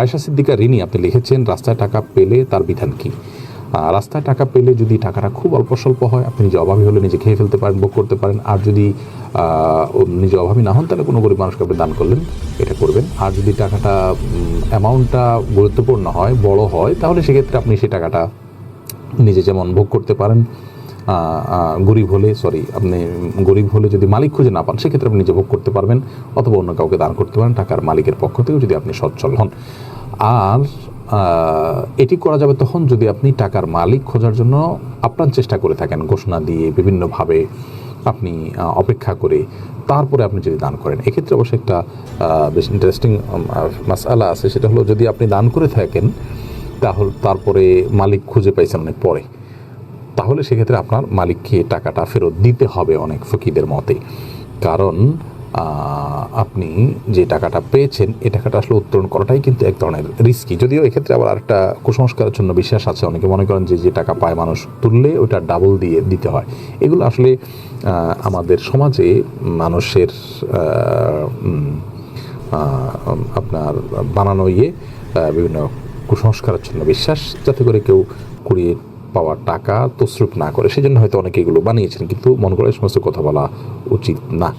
আয়সা সিদ্দিকা রিনি, আপনি লিখেছেন, রাস্তায় টাকা পেলে তার বিধান কি? রাস্তায় টাকা পেলে যদি টাকাটা খুব অল্প স্বল্প হয়, আপনি নিজে অভাবী হলে নিজে খেয়ে ফেলতে পারেন, ভোগ করতে পারেন। আর যদি নিজে অভাবী না হন, তাহলে কোনো গরিব মানুষকে আপনি দান করলেন, এটা করবেন। আর যদি টাকাটা অ্যামাউন্টটা গুরুত্বপূর্ণ হয়, বড় হয়, তাহলে সেক্ষেত্রে আপনি সেই টাকাটা নিজে যেমন ভোগ করতে পারেন গরিব হলে সরি আপনি গরিব হলে যদি মালিক খুঁজে না পান, সেক্ষেত্রে আপনি নিজে ভোগ করতে পারবেন, অথবা অন্য কাউকে দান করতে পারেন, টাকার মালিকের পক্ষ থেকেও যদি আপনি সচ্ছল হন। আর এটি করা যাবে তখন যদি আপনি টাকার মালিক খোঁজার জন্য আপ্রাণ চেষ্টা করে থাকেন, ঘোষণা দিয়ে বিভিন্নভাবে আপনি অপেক্ষা করে তারপরে আপনি যদি দান করেন। এক্ষেত্রে অবশ্যই একটা বেশ ইন্টারেস্টিং মাসালা আছে। সেটা হলো যদি আপনি দান করে থাকেন, তাহলে, তারপরে মালিক খুঁজে পাইছেন অনেক পরে, তাহলে সেক্ষেত্রে আপনার মালিককে টাকাটা ফেরত দিতে হবে অনেক ফকিদের মতে। কারণ আপনি যে টাকাটা পেয়েছেন, এ টাকাটা আসলে উত্তোলন করাটাই কিন্তু এক ধরনের রিস্কি যদিও এক্ষেত্রে আবার একটা কুসংস্কারের জন্য বিশ্বাস আছে। অনেকে মনে করেন যে যে টাকা পায় মানুষ তুললে ওটা ডাবল দিয়ে দিতে হয়। এগুলো আসলে আমাদের সমাজে মানুষের আপনার বানানো ইয়ে বিভিন্ন কুসংস্কারের জন্য বিশ্বাস। যাতে করে কেউ কুড়িয়ে পাওয়ার টাকা তসরুপ না করে। সেজন্য হয়তো অনেকে এগুলো বানিয়েছেন, কিন্তু মনে করে সমস্ত কথা বলা উচিত না।